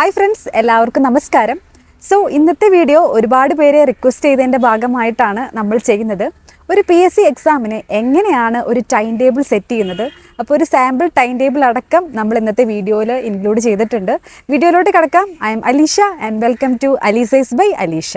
Hi friends എല്ലാവർക്കും നമസ്കാരം. So ഇന്നത്തെ വീഡിയോ ഒരുപാട് പേരെ റിക്വസ്റ്റ് ചെയ്തതിന്റെ ഭാഗമായിട്ടാണ് നമ്മൾ ചെയ്യുന്നത്. ഒരു പി എസ് സി എക്സാമിന് എങ്ങനെയാണ് ഒരു ടൈം ടേബിൾ സെറ്റ് ചെയ്യുന്നത്? അപ്പോൾ ഒരു സാമ്പിൾ ടൈം ടേബിൾ അടക്കം നമ്മൾ ഇന്നത്തെ വീഡിയോയിൽ ഇൻക്ലൂഡ് ചെയ്തിട്ടുണ്ട്. വീഡിയോയിലോട്ട് കിടക്കാം. I'm Alisha and welcome to Alisize by Alisha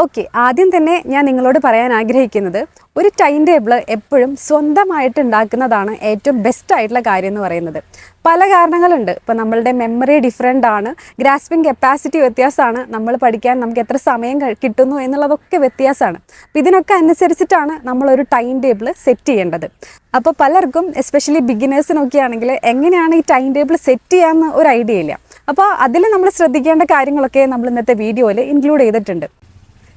okay ആദ്യം തന്നെ ഞാൻ നിങ്ങളോട് പറയാൻ ആഗ്രഹിക്കുന്നത് ഒരു ടൈം ടേബിൾ എപ്പോഴും സ്വന്തമായിട്ട് ഉണ്ടാക്കുന്നതാണ് ഏറ്റവും ബെസ്റ്റ് ആയിട്ടുള്ള കാര്യം എന്ന് പറയുന്നത്. പല കാരണങ്ങളുണ്ട്. ഇപ്പോൾ നമ്മളുടെ മെമ്മറി ഡിഫറെന്റ് ആണ്. ഗ്രാസ്പിംഗ് കപ്പാസിറ്റി വ്യത്യാസമാണ്. നമ്മൾ പഠിക്കാൻ നമുക്ക് എത്ര സമയം കിട്ടുന്നു എന്നുള്ളതൊക്കെ വ്യത്യാസമാണ്. അപ്പോൾ ഇതിനൊക്കെ അനുസരിച്ചിട്ടാണ് നമ്മളൊരു ടൈം ടേബിൾ സെറ്റ് ചെയ്യേണ്ടത്. അപ്പോൾ പലർക്കും എസ്പെഷ്യലി ബിഗിനേഴ്സിനൊക്കെ ആണെങ്കിൽ എങ്ങനെയാണ് ഈ ടൈം ടേബിൾ സെറ്റ് ചെയ്യാമെന്ന് ഒരു ഐഡിയ ഇല്ല. അപ്പോൾ അതിൽ നമ്മൾ ശ്രദ്ധിക്കേണ്ട കാര്യങ്ങളൊക്കെ നമ്മൾ ഇന്നത്തെ വീഡിയോയിൽ ഇൻക്ലൂഡ് ചെയ്തിട്ടുണ്ട്.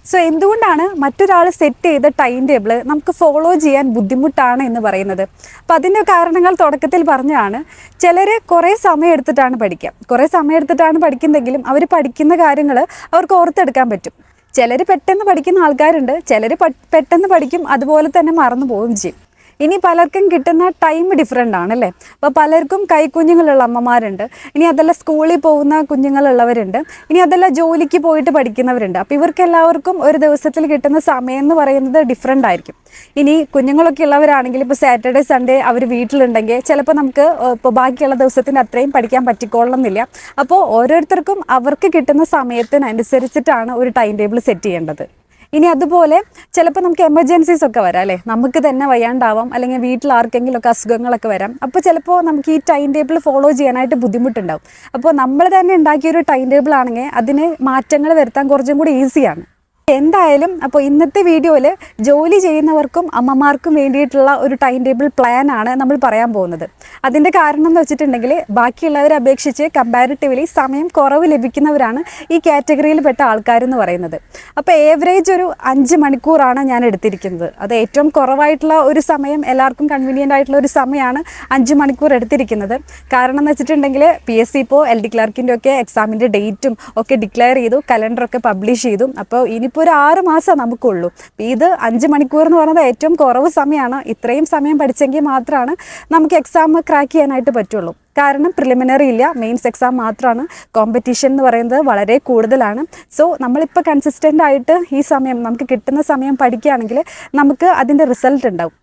സോ എന്തുകൊണ്ടാണ് മറ്റൊരാൾ സെറ്റ് ചെയ്ത ടൈം ടേബിൾ നമുക്ക് ഫോളോ ചെയ്യാൻ ബുദ്ധിമുട്ടാണ് എന്ന് പറയുന്നത്? അപ്പം അതിന്റെ കാരണങ്ങൾ തുടക്കത്തിൽ പറഞ്ഞാണ് ചിലർ കുറേ സമയം എടുത്തിട്ടാണ് പഠിക്കുക. കുറേ സമയം എടുത്തിട്ടാണ് പഠിക്കുന്നതെങ്കിലും അവർ പഠിക്കുന്ന കാര്യങ്ങൾ അവർക്ക് ഓർത്തെടുക്കാൻ പറ്റും. ചിലർ പെട്ടെന്ന് പഠിക്കുന്ന ആൾക്കാരുണ്ട്. ചിലർ പെട്ടെന്ന് പഠിക്കും. അതുപോലെ തന്നെ മറന്നു പോവുകയും ചെയ്യും. ഇനി പലർക്കും കിട്ടുന്ന ടൈം ഡിഫറെന്റ് ആണ് അല്ലേ? അപ്പോൾ പലർക്കും കൈക്കുഞ്ഞുങ്ങളുള്ള അമ്മമാരുണ്ട്. ഇനി അതല്ല സ്കൂളിൽ പോകുന്ന കുഞ്ഞുങ്ങളുള്ളവരുണ്ട്. ഇനി അതല്ല ജോലിക്ക് പോയിട്ട് പഠിക്കുന്നവരുണ്ട്. അപ്പോൾ ഇവർക്ക് എല്ലാവർക്കും ഒരു ദിവസത്തിൽ കിട്ടുന്ന സമയം എന്ന് പറയുന്നത് ഡിഫറെന്റ് ആയിരിക്കും. ഇനി കുഞ്ഞുങ്ങളൊക്കെ ഉള്ളവരാണെങ്കിൽ ഇപ്പോൾ സാറ്റർഡേ സൺഡേ അവർ വീട്ടിലുണ്ടെങ്കിൽ ചിലപ്പോൾ നമുക്ക് ഇപ്പോൾ ബാക്കിയുള്ള ദിവസത്തിന് അത്രയും പഠിക്കാൻ പറ്റിക്കോളണമെന്നില്ല അപ്പോൾ ഓരോരുത്തർക്കും അവർക്ക് കിട്ടുന്ന സമയത്തിനനുസരിച്ചിട്ടാണ് ഒരു ടൈം ടേബിൾ സെറ്റ് ചെയ്യേണ്ടത്. ഇനി അതുപോലെ ചിലപ്പോൾ നമുക്ക് എമർജൻസീസ് ഒക്കെ വരാം അല്ലേ? നമുക്ക് തന്നെ വയ്യാണ്ടാവാം. അല്ലെങ്കിൽ വീട്ടിൽ ആർക്കെങ്കിലും ഒക്കെ അസുഖങ്ങളൊക്കെ വരാം. അപ്പോൾ ചിലപ്പോൾ നമുക്ക് ഈ ടൈം ടേബിൾ ഫോളോ ചെയ്യാനായിട്ട് ബുദ്ധിമുട്ടുണ്ടാവും. അപ്പോൾ നമ്മൾ തന്നെ ഉണ്ടാക്കിയൊരു ടൈം ടേബിൾ ആണെങ്കിൽ അതിന് മാറ്റങ്ങൾ വരുത്താൻ കുറച്ചും കൂടി ഈസിയാണ് എന്തായാലും അപ്പോൾ ഇന്നത്തെ വീഡിയോയിൽ ജോലി ചെയ്യുന്നവർക്കും അമ്മമാർക്കും വേണ്ടിയിട്ടുള്ള ഒരു ടൈം ടേബിൾ പ്ലാൻ ആണ് നമ്മൾ പറയാൻ പോകുന്നത്. അതിന്റെ കാരണം എന്ന് വെച്ചിട്ടുണ്ടെങ്കിൽ ബാക്കിയുള്ളവരെ അപേക്ഷിച്ച് കമ്പാരിറ്റീവ്ലി സമയം കുറവ് ലഭിക്കുന്നവരാണ് ഈ കാറ്റഗറിയിൽ പെട്ട ആൾക്കാരെന്ന് പറയുന്നത്. അപ്പോൾ ഏവറേജ് ഒരു അഞ്ച് മണിക്കൂറാണ് ഞാൻ എടുത്തിരിക്കുന്നത്. അത് ഏറ്റവും കുറവായിട്ടുള്ള ഒരു സമയം എല്ലാവർക്കും കൺവീനിയന്റ് ആയിട്ടുള്ള ഒരു സമയമാണ് അഞ്ച് മണിക്കൂർ എടുത്തിരിക്കുന്നത്. കാരണം എന്ന് വെച്ചിട്ടുണ്ടെങ്കിൽ പി എസ് സി ഇപ്പോൾ എൽ ഡി ക്ലർക്കിന്റെ ഒക്കെ എക്സാമിന്റെ ഡേറ്റും ഒക്കെ ഡിക്ലെയർ ചെയ്തു കലണ്ടറൊക്കെ പബ്ലിഷ് ചെയ്തു. അപ്പോൾ ഇനിയിപ്പോൾ ഒരു ആറ് മാസം നമുക്കുള്ളൂ. ഇത് അഞ്ച് മണിക്കൂർ എന്ന് പറയുന്നത് ഏറ്റവും കുറവ് സമയമാണ് ഇത്രയും സമയം പഠിച്ചെങ്കിൽ മാത്രമാണ് നമുക്ക് എക്സാം ക്രാക്ക് ചെയ്യാനായിട്ട് പറ്റുള്ളൂ. കാരണം പ്രിലിമിനറി ഇല്ല. മെയിൻസ് എക്സാം മാത്രമാണ് കോമ്പറ്റീഷൻ എന്ന് പറയുന്നത് വളരെ കൂടുതലാണ്. സോ നമ്മളിപ്പോൾ കൺസിസ്റ്റന്റ് ആയിട്ട് ഈ സമയം നമുക്ക് കിട്ടുന്ന സമയം പഠിക്കുകയാണെങ്കിൽ നമുക്ക് അതിന്റെ റിസൾട്ട് ഉണ്ടാവും.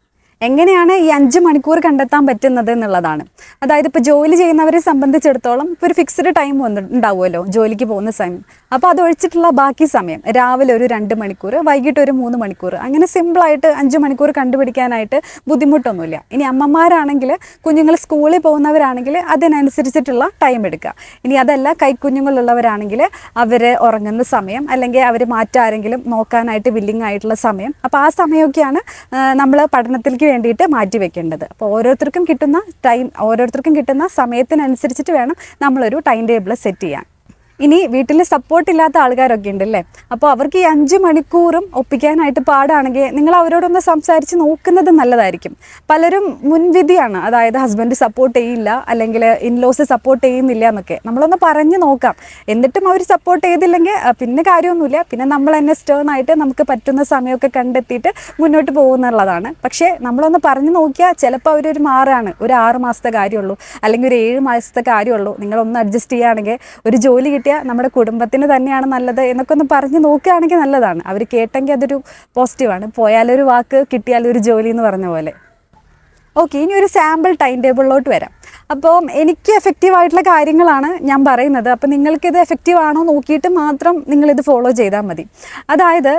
എങ്ങനെയാണ് ഈ അഞ്ച് മണിക്കൂർ കണ്ടെത്താൻ പറ്റുന്നത് എന്നുള്ളതാണ്. അതായത് ഇപ്പോൾ ജോലി ചെയ്യുന്നവരെ സംബന്ധിച്ചിടത്തോളം ഇപ്പോൾ ഒരു ഫിക്സ്ഡ് ടൈം വന്ന് ഉണ്ടാവുമല്ലോ ജോലിക്ക് പോകുന്ന സമയം. അപ്പോൾ അതൊഴിച്ചിട്ടുള്ള ബാക്കി സമയം രാവിലെ ഒരു രണ്ട് മണിക്കൂർ വൈകിട്ട് ഒരു മൂന്ന് മണിക്കൂർ അങ്ങനെ സിമ്പിളായിട്ട് അഞ്ച് മണിക്കൂർ കണ്ടുപിടിക്കാനായിട്ട് ബുദ്ധിമുട്ടൊന്നുമില്ല. ഇനി അമ്മമാരാണെങ്കിൽ കുഞ്ഞുങ്ങൾ സ്കൂളിൽ പോകുന്നവരാണെങ്കിൽ അതിനനുസരിച്ചിട്ടുള്ള ടൈം എടുക്കുക. ഇനി അതല്ല കൈക്കുഞ്ഞുങ്ങളുള്ളവരാണെങ്കിൽ അവർ ഉറങ്ങുന്ന സമയം അല്ലെങ്കിൽ അവർ മാറ്റാരെങ്കിലും നോക്കാനായിട്ട് വില്ലിങ് ആയിട്ടുള്ള സമയം. അപ്പോൾ ആ സമയമൊക്കെയാണ് നമ്മൾ പഠനത്തിലേക്ക് വേണ്ടിയിട്ട് മാറ്റി വെക്കേണ്ടത്. അപ്പോൾ ഓരോരുത്തർക്കും കിട്ടുന്ന ടൈം ഓരോരുത്തർക്കും കിട്ടുന്ന സമയത്തിനനുസരിച്ചിട്ട് വേണം നമ്മളൊരു ടൈം ടേബിൾ സെറ്റ് ചെയ്യാൻ. ഇനി വീട്ടിൽ സപ്പോർട്ട് ഇല്ലാത്ത ആൾക്കാരൊക്കെ ഉണ്ടല്ലേ? അപ്പോൾ അവർക്ക് ഈ അഞ്ച് മണിക്കൂറും ഒപ്പിക്കാനായിട്ട് പാടാണെങ്കിൽ നിങ്ങൾ അവരോടൊന്ന് സംസാരിച്ച് നോക്കുന്നത് നല്ലതായിരിക്കും. പലരും മുൻവിധിയാണ്. അതായത് ഹസ്ബൻഡ് സപ്പോർട്ട് ചെയ്യില്ല അല്ലെങ്കിൽ ഇൻലോസ് സപ്പോർട്ട് ചെയ്യുന്നില്ല എന്നൊക്കെ. നമ്മളൊന്ന് പറഞ്ഞ് നോക്കാം. എന്നിട്ടും അവർ സപ്പോർട്ട് ചെയ്തില്ലെങ്കിൽ പിന്നെ കാര്യമൊന്നുമില്ല. പിന്നെ നമ്മൾ തന്നെ സ്റ്റേൺ ആയിട്ട് നമുക്ക് പറ്റുന്ന സമയമൊക്കെ കണ്ടെത്തിയിട്ട് മുന്നോട്ട് പോകുന്നുള്ളതാണ്. പക്ഷേ നമ്മളൊന്ന് പറഞ്ഞു നോക്കിയാൽ ചിലപ്പോൾ അവരൊരു മാറാണ്. ഒരു ആറ് മാസത്തെ കാര്യമുള്ളൂ അല്ലെങ്കിൽ ഒരു ഏഴ് മാസത്തെ കാര്യമുള്ളൂ. നിങ്ങളൊന്ന് അഡ്ജസ്റ്റ് ചെയ്യുകയാണെങ്കിൽ ഒരു ജോലി കിട്ടിയാൽ നമ്മുടെ കുടുംബത്തിന് തന്നെയാണ് നല്ലത് എന്നൊക്കെ ഒന്ന് പറഞ്ഞ് നോക്കുകയാണെങ്കിൽ നല്ലതാണ്. അവർ കേട്ടെങ്കിൽ അതൊരു പോസിറ്റീവാണ്. പോയാലൊരു വാക്ക് കിട്ടിയാലൊരു ജോലി എന്ന് പറഞ്ഞ പോലെ. ഓക്കെ ഇനി ഒരു സാമ്പിൾ ടൈം ടേബിളിലോട്ട് വരാം. അപ്പോൾ എനിക്ക് എഫക്റ്റീവ് ആയിട്ടുള്ള കാര്യങ്ങളാണ് ഞാൻ പറയുന്നത്. അപ്പോൾ നിങ്ങൾക്കിത് എഫക്റ്റീവ് ആണോ നോക്കിയിട്ട് മാത്രം നിങ്ങളിത് ഫോളോ ചെയ്താൽ മതി. അതായത്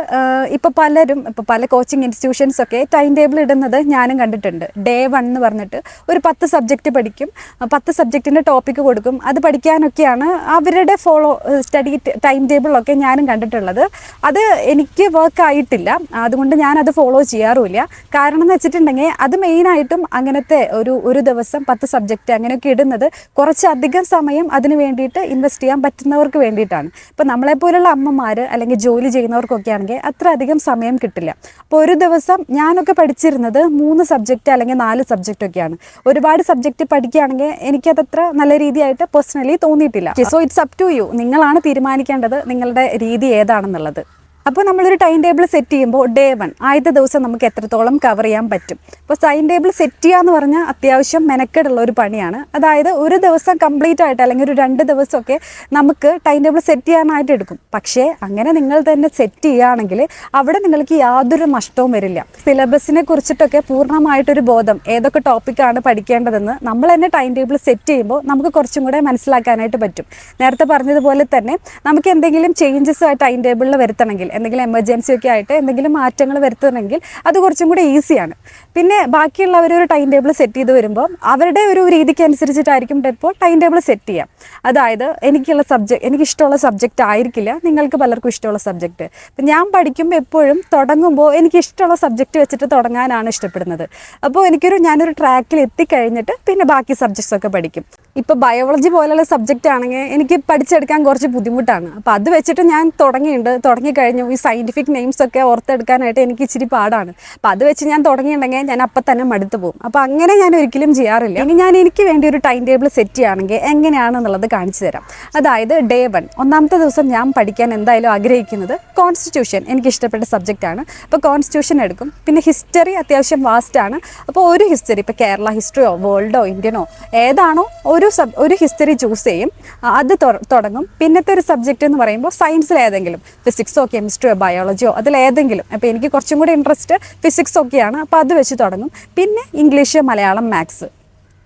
ഇപ്പോൾ പലരും ഇപ്പോൾ പല കോച്ചിങ് ഇൻസ്റ്റിറ്റ്യൂഷൻസ് ഒക്കെ ടൈം ടേബിൾ ഇടുന്നത് ഞാനും കണ്ടിട്ടുണ്ട്. ഡേ വൺ എന്ന് പറഞ്ഞിട്ട് ഒരു പത്ത് സബ്ജക്റ്റ് പഠിക്കും. പത്ത് സബ്ജക്റ്റിന്റെ ടോപ്പിക്ക് കൊടുക്കും. അത് പഠിക്കാനൊക്കെയാണ് അവരുടെ ഫോളോ സ്റ്റഡി ടൈം ടേബിളൊക്കെ ഞാനും കണ്ടിട്ടുള്ളത്. അത് എനിക്ക് വർക്ക് ആയിട്ടില്ല. അതുകൊണ്ട് ഞാനത് ഫോളോ ചെയ്യാറുമില്ല. കാരണം എന്ന് വെച്ചിട്ടുണ്ടെങ്കിൽ അത് മെയിനായിട്ടും അങ്ങനത്തെ ഒരു ഒരു ദിവസം പത്ത് സബ്ജക്റ്റ് അങ്ങനെയൊക്കെ ഇടുന്നത് കുറച്ചധികം സമയം അതിന് വേണ്ടിയിട്ട് ഇൻവെസ്റ്റ് ചെയ്യാൻ പറ്റുന്നവർക്ക് വേണ്ടിയിട്ടാണ്. ഇപ്പം നമ്മളെപ്പോലുള്ള അമ്മമാർ അല്ലെങ്കിൽ ജോലി ചെയ്യുന്നവർക്കൊക്കെ ആണെങ്കിൽ അത്ര അധികം സമയം കിട്ടില്ല. അപ്പോൾ ഒരു ദിവസം ഞാനൊക്കെ പഠിച്ചിരുന്നത് മൂന്ന് സബ്ജക്റ്റ് അല്ലെങ്കിൽ നാല് സബ്ജക്റ്റ് ഒക്കെയാണ്. ഒരുപാട് സബ്ജക്റ്റ് പഠിക്കുകയാണെങ്കിൽ എനിക്കതത്ര നല്ല രീതിയായിട്ട് പേഴ്സണലി തോന്നിയിട്ടില്ല. So it's up to you നിങ്ങളാണ് തീരുമാനിക്കേണ്ടത് നിങ്ങളുടെ രീതി ഏതാണെന്നുള്ളത്. അപ്പോൾ നമ്മളൊരു ടൈം ടേബിൾ സെറ്റ് ചെയ്യുമ്പോൾ ഡേ വൺ ആദ്യത്തെ ദിവസം നമുക്ക് എത്രത്തോളം കവർ ചെയ്യാൻ പറ്റും? അപ്പോൾ ടൈം ടേബിൾ സെറ്റ് ചെയ്യുക എന്ന് പറഞ്ഞാൽ അത്യാവശ്യം മെനക്കെടുള്ള ഒരു പണിയാണ്. അതായത് ഒരു ദിവസം കംപ്ലീറ്റ് ആയിട്ട് അല്ലെങ്കിൽ ഒരു രണ്ട് ദിവസമൊക്കെ നമുക്ക് ടൈം ടേബിൾ സെറ്റ് ചെയ്യാനായിട്ട് എടുക്കും. പക്ഷേ അങ്ങനെ നിങ്ങൾ തന്നെ സെറ്റ് ചെയ്യുകയാണെങ്കിൽ അവിടെ നിങ്ങൾക്ക് യാതൊരു നഷ്ടവും വരില്ല. സിലബസിനെ കുറിച്ചിട്ടൊക്കെ പൂർണമായിട്ടൊരു ബോധം ഏതൊക്കെ ടോപ്പിക്കാണ് പഠിക്കേണ്ടതെന്ന് നമ്മൾ തന്നെ ടൈം ടേബിൾ സെറ്റ് ചെയ്യുമ്പോൾ നമുക്ക് കുറച്ചും കൂടെ മനസ്സിലാക്കാനായിട്ട് പറ്റും. നേരത്തെ പറഞ്ഞതുപോലെ തന്നെ നമുക്ക് എന്തെങ്കിലും ചേഞ്ചസ് ടൈം ടേബിളിൽ വരുത്തണമെങ്കിൽ എന്തെങ്കിലും എമർജൻസി ഒക്കെ ആയിട്ട് എന്തെങ്കിലും മാറ്റങ്ങൾ വരുത്തണമെങ്കിൽ അത് കുറച്ചും കൂടി ഈസിയാണ് പിന്നെ ബാക്കിയുള്ളവർ ഒരു ടൈം ടേബിൾ സെറ്റ് ചെയ്ത് വരുമ്പോൾ അവരുടെ ഒരു രീതിക്ക് അനുസരിച്ചിട്ടായിരിക്കും ഇപ്പോൾ ടൈം ടേബിൾ സെറ്റ് ചെയ്യാം. അതായത് എനിക്കുള്ള സബ്ജക്ട് എനിക്കിഷ്ടമുള്ള സബ്ജക്റ്റ് ആയിരിക്കില്ല നിങ്ങൾക്ക് പലർക്കും ഇഷ്ടമുള്ള സബ്ജക്റ്റ് അപ്പം ഞാൻ പഠിക്കുമ്പോൾ എപ്പോഴും തുടങ്ങുമ്പോൾ എനിക്ക് ഇഷ്ടമുള്ള സബ്ജക്റ്റ് വെച്ചിട്ട് തുടങ്ങാനാണ് ഇഷ്ടപ്പെടുന്നത്. അപ്പോൾ എനിക്കൊരു ഞാനൊരു ട്രാക്കിൽ എത്തിക്കഴിഞ്ഞിട്ട് പിന്നെ ബാക്കി സബ്ജക്ട്സ് ഒക്കെ പഠിക്കും. ഇപ്പോൾ ബയോളജി പോലുള്ള സബ്ജക്റ്റ് ആണെങ്കിൽ എനിക്ക് പഠിച്ചെടുക്കാൻ കുറച്ച് ബുദ്ധിമുട്ടാണ്. അപ്പോൾ അത് വെച്ചിട്ട് ഞാൻ തുടങ്ങിയിട്ടുണ്ട് തുടങ്ങിക്കഴിഞ്ഞു ഈ സയന്റിഫിക് നെയിംസ് ഒക്കെ ഓർത്തെടുക്കാനായിട്ട് എനിക്ക് ഇച്ചിരി പാടാണ്. അപ്പോൾ അത് വെച്ച് ഞാൻ തുടങ്ങിയിട്ടുണ്ടെങ്കിൽ ഞാൻ അപ്പം തന്നെ മടുത്തു പോകും. അപ്പോൾ അങ്ങനെ ഞാൻ ഒരിക്കലും ചെയ്യാറില്ല. ഇനി ഞാൻ എനിക്ക് വേണ്ടി ഒരു ടൈം ടേബിൾ സെറ്റ് ചെയ്യുകയാണെങ്കിൽ എങ്ങനെയാണെന്നുള്ളത് കാണിച്ചു തരാം. അതായത് ഡേ വൺ ഒന്നാമത്തെ ദിവസം ഞാൻ പഠിക്കാൻ എന്തായാലും ആഗ്രഹിക്കുന്നത് കോൺസ്റ്റിറ്റ്യൂഷൻ എനിക്ക് ഇഷ്ടപ്പെട്ട സബ്ജക്റ്റാണ് അപ്പോൾ കോൺസ്റ്റിറ്റ്യൂഷൻ എടുക്കും. പിന്നെ ഹിസ്റ്ററി അത്യാവശ്യം വാസ്റ്റ് ആണ്. അപ്പോൾ ഒരു ഹിസ്റ്ററി ഇപ്പോൾ കേരള ഹിസ്റ്ററിയോ വേൾഡോ ഇന്ത്യനോ ഏതാണോ ഒരു സബ് ഒരു ഹിസ്റ്ററി ചൂസ് ചെയ്യും. അത് തുടങ്ങും. പിന്നത്തെ ഒരു സബ്ജക്റ്റ് എന്ന് പറയുമ്പോൾ സയൻസിൽ ഏതെങ്കിലും ഫിസിക്സോ കെമിസ്ട്രിയോ ബയോളജിയോ അതിലേതെങ്കിലും അപ്പോൾ എനിക്ക് കുറച്ചും കൂടി ഇൻട്രസ്റ്റ് ഫിസിക്സ് ഒക്കെയാണ്. അപ്പോൾ അത് വെച്ച് തുടങ്ങും. പിന്നെ English Malayalam maths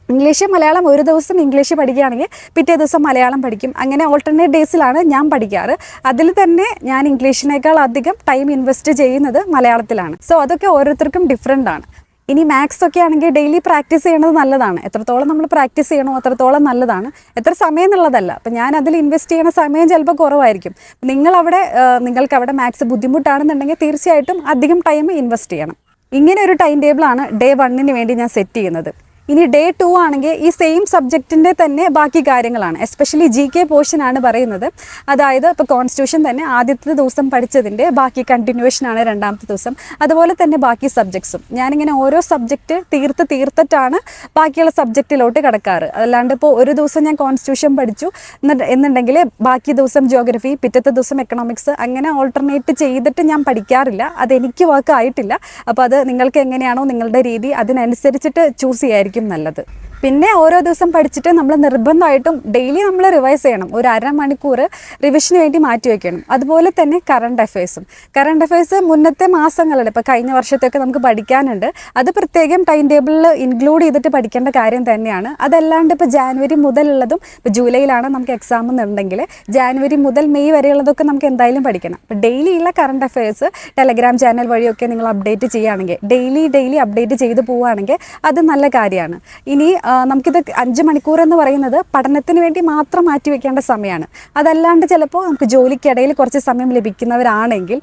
English Malayalam ഒരു ദിവസം ഇംഗ്ലീഷ് പഠിക്കുകയാണെങ്കിൽ പിറ്റേ ദിവസം മലയാളം പഠിക്കും. അങ്ങനെ ഓൾട്ടർനേറ്റ് ഡേയ്സിലാണ് ഞാൻ പഠിക്കാറ്. അതിൽ തന്നെ ഞാൻ ഇംഗ്ലീഷിനേക്കാൾ അധികം ടൈം ഇൻവെസ്റ്റ് ചെയ്യുന്നത് മലയാളത്തിലാണ്. സോ അതൊക്കെ ഓരോരുത്തർക്കും ഡിഫറെന്റ് ആണ്. ഇനി മാത്സ് ഒക്കെ ആണെങ്കിൽ ഡെയിലി പ്രാക്ടീസ് ചെയ്യണത് നല്ലതാണ്. എത്രത്തോളം നമ്മൾ പ്രാക്ടീസ് ചെയ്യണോ അത്രത്തോളം നല്ലതാണ്. എത്ര സമയം എന്നുള്ളതല്ല. അപ്പം ഞാൻ അതിൽ ഇൻവെസ്റ്റ് ചെയ്യണ സമയം ചിലപ്പോൾ കുറവായിരിക്കും. നിങ്ങളവിടെ അവിടെ നിങ്ങൾക്ക് അവിടെ മാത്സ് ബുദ്ധിമുട്ടാണെന്നുണ്ടെങ്കിൽ തീർച്ചയായിട്ടും അധികം ടൈം ഇൻവെസ്റ്റ് ചെയ്യണം. ഇങ്ങനെ ഒരു ടൈം ടേബിളാണ് ഡേ വണ്ണിന് വേണ്ടി ഞാൻ സെറ്റ് ചെയ്യുന്നത്. ഇനി ഡേ ടു ആണെങ്കിൽ ഈ സെയിം സബ്ജക്റ്റിന്റെ തന്നെ ബാക്കി കാര്യങ്ങളാണ്. എസ്പെഷ്യലി ജി കെ ആണ് പറയുന്നത്. അതായത് ഇപ്പോൾ കോൺസ്റ്റിറ്റ്യൂഷൻ തന്നെ ആദ്യത്തെ ദിവസം പഠിച്ചതിന്റെ ബാക്കി കണ്ടിന്യൂവേഷൻ ആണ് രണ്ടാമത്തെ ദിവസം. അതുപോലെ തന്നെ ബാക്കി സബ്ജക്ട്സും ഞാനിങ്ങനെ ഓരോ സബ്ജക്റ്റ് തീർത്ത് തീർത്തിട്ടാണ് ബാക്കിയുള്ള സബ്ജക്റ്റിലോട്ട് കിടക്കാറ്. അല്ലാണ്ട് ഇപ്പോൾ ഒരു ദിവസം ഞാൻ കോൺസ്റ്റിറ്റ്യൂഷൻ പഠിച്ചു. എന്നുണ്ടെങ്കിൽ ബാക്കി ദിവസം ജിയോഗ്രഫി പിറ്റത്തെ ദിവസം എക്കണോമിക്സ് അങ്ങനെ ഓൾട്ടർനേറ്റ് ചെയ്തിട്ട് ഞാൻ പഠിക്കാറില്ല. അതെനിക്ക് വർക്ക് ആയിട്ടില്ല. അപ്പോൾ അത് നിങ്ങൾക്ക് എങ്ങനെയാണോ നിങ്ങളുടെ രീതി അതിനനുസരിച്ചിട്ട് ചൂസ് ചെയ്യായിരിക്കും. നല്ലത്. പിന്നെ ഓരോ ദിവസം പഠിച്ചിട്ട് നമ്മൾ നിർബന്ധമായിട്ടും ഡെയിലി നമ്മൾ റിവൈസ് ചെയ്യണം. ഒരു അര മണിക്കൂർ റിവിഷന് വേണ്ടി മാറ്റി വയ്ക്കണം അതുപോലെ തന്നെ കറണ്ട് അഫയേഴ്സും കറണ്ട് അഫയേഴ്സ് മുന്നത്തെ മാസങ്ങളിൽ ഇപ്പോൾ കഴിഞ്ഞ വർഷത്തൊക്കെ നമുക്ക് പഠിക്കാനുണ്ട്. അത് പ്രത്യേകം ടൈം ടേബിളിൽ ഇൻക്ലൂഡ് ചെയ്തിട്ട് പഠിക്കേണ്ട കാര്യം തന്നെയാണ്. അതല്ലാണ്ട് ഇപ്പോൾ ജാനുവരി മുതലുള്ളതും ഇപ്പോൾ ജൂലൈയിലാണ് നമുക്ക് എക്സാം എന്നുണ്ടെങ്കിൽ ജാനുവരി മുതൽ മെയ് വരെയുള്ളതൊക്കെ നമുക്ക് എന്തായാലും പഠിക്കണം. അപ്പോൾ ഡെയിലിയുള്ള കറണ്ട് അഫയേഴ്സ് ടെലഗ്രാം ചാനൽ വഴിയൊക്കെ നിങ്ങൾ അപ്ഡേറ്റ് ചെയ്യുകയാണെങ്കിൽ ഡെയിലി ഡെയിലി അപ്ഡേറ്റ് ചെയ്ത് പോവുകയാണെങ്കിൽ അത് നല്ല കാര്യമാണ് ഇനി നമുക്കിത് അഞ്ച് മണിക്കൂർ എന്ന് പറയുന്നത് പഠനത്തിന് വേണ്ടി മാത്രം മാറ്റി വെക്കേണ്ട സമയമാണ് അതല്ലാണ്ട് ചിലപ്പോൾ നമുക്ക് ജോലിക്കിടയിൽ കുറച്ച് സമയം ലഭിക്കുന്നവരാണെങ്കിൽ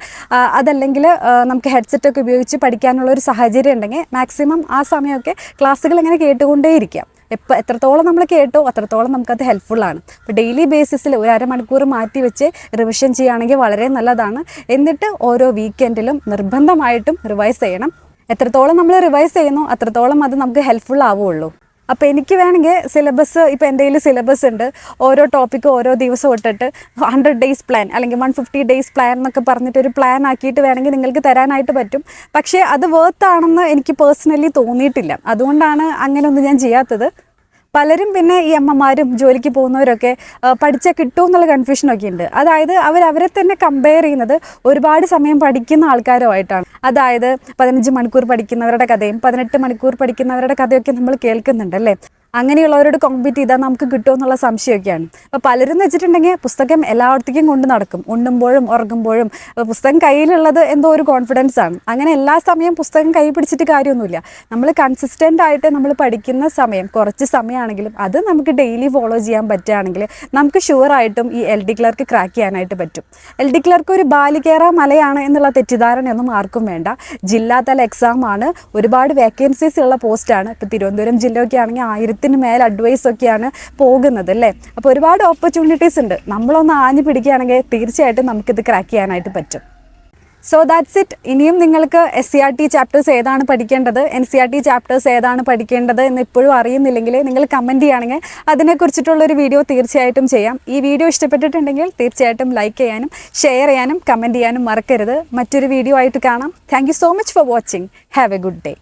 അതല്ലെങ്കിൽ നമുക്ക് ഹെഡ്സെറ്റ് ഒക്കെ ഉപയോഗിച്ച് പഠിക്കാനുള്ള ഒരു സാഹചര്യം ഉണ്ടെങ്കിൽ മാക്സിമം ആ സമയമൊക്കെ ക്ലാസ്സുകൾ ഇങ്ങനെ കേട്ടുകൊണ്ടേയിരിക്കാം. എപ്പോൾ എത്രത്തോളം നമ്മൾ കേട്ടോ അത്രത്തോളം നമുക്കത് ഹെൽപ്ഫുള്ളാണ് അപ്പോൾ ഡെയിലി ബേസിസിൽ ഒരു അരമണിക്കൂർ മാറ്റി വെച്ച് റിവിഷൻ ചെയ്യുകയാണെങ്കിൽ വളരെ നല്ലതാണ്. എന്നിട്ട് ഓരോ വീക്കെൻഡിലും നിർബന്ധമായിട്ടും റിവൈസ് ചെയ്യണം. എത്രത്തോളം നമ്മൾ റിവൈസ് ചെയ്യുന്നു അത്രത്തോളം അത് നമുക്ക് ഹെൽപ്ഫുൾ ആവുകയുള്ളൂ അപ്പോൾ എനിക്ക് വേണമെങ്കിൽ സിലബസ് ഇപ്പോൾ എന്റെ കയ്യിൽ സിലബസ് ഉണ്ട്. ഓരോ ടോപ്പിക്കും ഓരോ ദിവസം ഇട്ടിട്ട് ഹൺഡ്രഡ് ഡേയ്സ് പ്ലാൻ അല്ലെങ്കിൽ വൺ ഫിഫ്റ്റി ഡേയ്സ് പ്ലാൻ എന്നൊക്കെ പറഞ്ഞിട്ട് ഒരു പ്ലാൻ ആക്കിയിട്ട് വേണമെങ്കിൽ നിങ്ങൾക്ക് തരാനായിട്ട് പറ്റും. പക്ഷേ അത് വർത്ത് ആണെന്ന് എനിക്ക് പേഴ്സണലി തോന്നിയിട്ടില്ല. അതുകൊണ്ടാണ് അങ്ങനെയൊന്നും ഞാൻ ചെയ്യാത്തത്. പലരും പിന്നെ ഈ അമ്മമാരും ജോലിക്ക് പോകുന്നവരൊക്കെ പഠിച്ച പഠിച്ചാൽ കിട്ടുമോ എന്നുള്ള കൺഫ്യൂഷനൊക്കെ ഉണ്ട്. അതായത് അവർ അവരെ തന്നെ കമ്പയർ ചെയ്യുന്നത് ഒരുപാട് സമയം പഠിക്കുന്ന ആൾക്കാരുമായിട്ടാണ്. അതായത് പതിനഞ്ച് മണിക്കൂർ പഠിക്കുന്നവരുടെ കഥയും പതിനെട്ട് മണിക്കൂർ പഠിക്കുന്നവരുടെ കഥയൊക്കെ നമ്മൾ കേൾക്കുന്നുണ്ട് അല്ലേ? അങ്ങനെയുള്ളവരോട് കോമ്പീറ്റ് ചെയ്താൽ നമുക്ക് കിട്ടുമോ എന്നുള്ള സംശയമൊക്കെയാണ്. അപ്പോൾ പലരും എന്ന് വെച്ചിട്ടുണ്ടെങ്കിൽ പുസ്തകം എല്ലായിടത്തേക്കും കൊണ്ട് നടക്കും. ഉണ്ണുമ്പോഴും ഉറങ്ങുമ്പോഴും. പുസ്തകം കയ്യിലുള്ളത് എന്തോ ഒരു കോൺഫിഡൻസ് ആണ്. അങ്ങനെ എല്ലാ സമയം പുസ്തകം കൈ പിടിച്ചിട്ട് കാര്യമൊന്നുമില്ല. നമ്മൾ കൺസിസ്റ്റന്റ് ആയിട്ട് നമ്മൾ പഠിക്കുന്ന സമയം കുറച്ച് സമയമാണെങ്കിലും അത് നമുക്ക് ഡെയിലി ഫോളോ ചെയ്യാൻ പറ്റുകയാണെങ്കിൽ നമുക്ക് ഷുവറായിട്ടും ഈ എൽ ഡി ക്ലർക്ക് ക്രാക്ക് ചെയ്യാനായിട്ട് പറ്റും. എൽ ഡി ക്ലർക്ക് ഒരു ബാലികേറ മലയാണ് എന്നുള്ള തെറ്റിദ്ധാരണയൊന്നും ആർക്കും വേണ്ട. ജില്ലാതല എക്സാമാണ് ഒരുപാട് വേക്കൻസീസ് ഉള്ള പോസ്റ്റാണ് ഇപ്പോൾ തിരുവനന്തപുരം ജില്ലയൊക്കെ ആണെങ്കിൽ ആയിരത്തിന് മേൽ മേലെ അഡ്വൈസൊക്കെയാണ് പോകുന്നത് അല്ലേ? അപ്പോൾ ഒരുപാട് ഓപ്പർച്യൂണിറ്റീസ് ഉണ്ട്. നമ്മളൊന്ന് ആഞ്ഞു പിടിക്കുകയാണെങ്കിൽ തീർച്ചയായിട്ടും നമുക്കിത് ക്രാക്ക് ചെയ്യാനായിട്ട് പറ്റും. സോ ദാറ്റ്സ് ഇറ്റ് ഇനിയും നിങ്ങൾക്ക് S C R T chapters ഏതാണ് പഠിക്കേണ്ടത്? N C R T chapters ഏതാണ് പഠിക്കേണ്ടത് എന്ന് ഇപ്പോഴും അറിയുന്നില്ലെങ്കിൽ നിങ്ങൾ കമന്റ് ചെയ്യുകയാണെങ്കിൽ അതിനെക്കുറിച്ചിട്ടുള്ളൊരു വീഡിയോ തീർച്ചയായിട്ടും ചെയ്യാം. ഈ വീഡിയോ ഇഷ്ടപ്പെട്ടിട്ടുണ്ടെങ്കിൽ തീർച്ചയായിട്ടും ലൈക്ക് ചെയ്യാനും ഷെയർ ചെയ്യാനും കമന്റ് ചെയ്യാനും മറക്കരുത്. മറ്റൊരു വീഡിയോ ആയിട്ട് കാണാം. Thank so much for watching have a good day